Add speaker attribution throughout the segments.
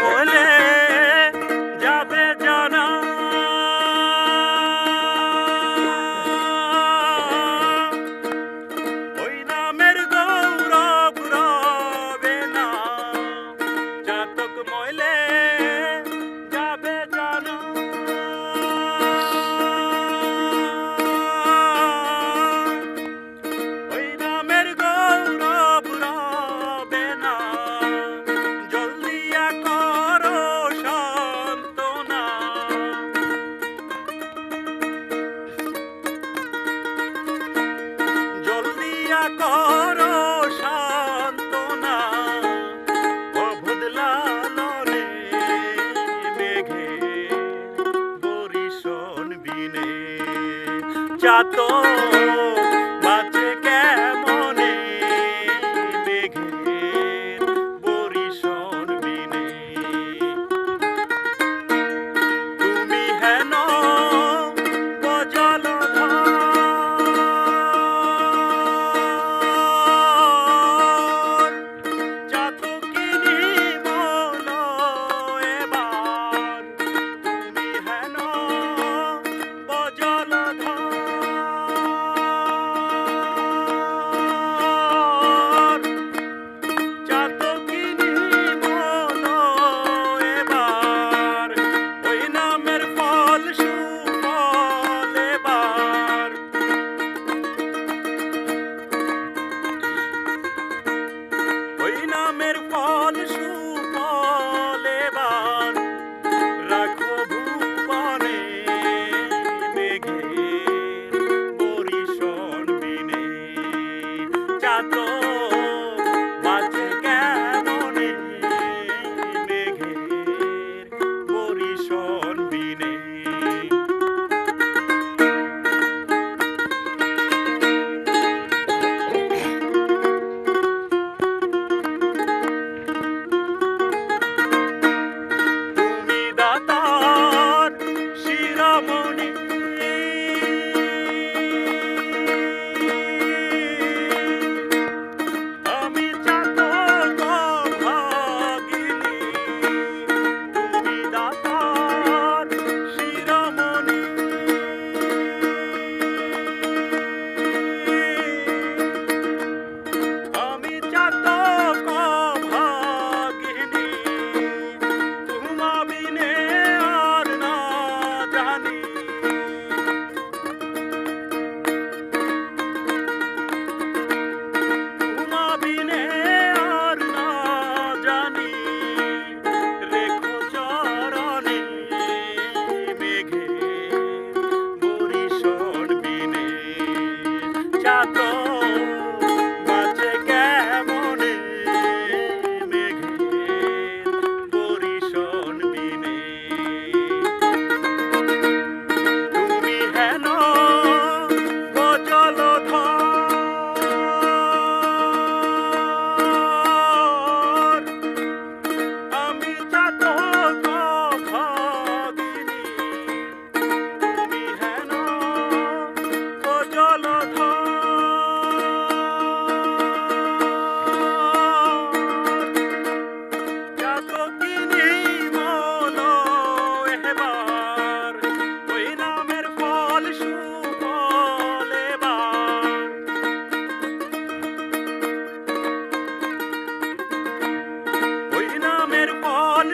Speaker 1: মনে করো সান্ত্বনা অবদলালনে মেঘে বরিশন বিনে যাত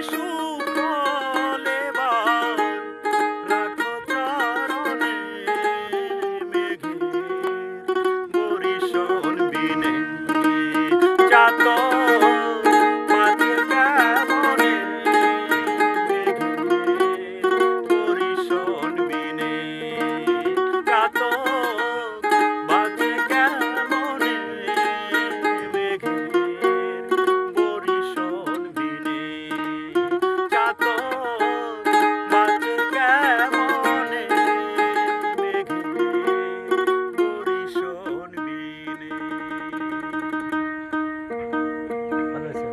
Speaker 1: jour.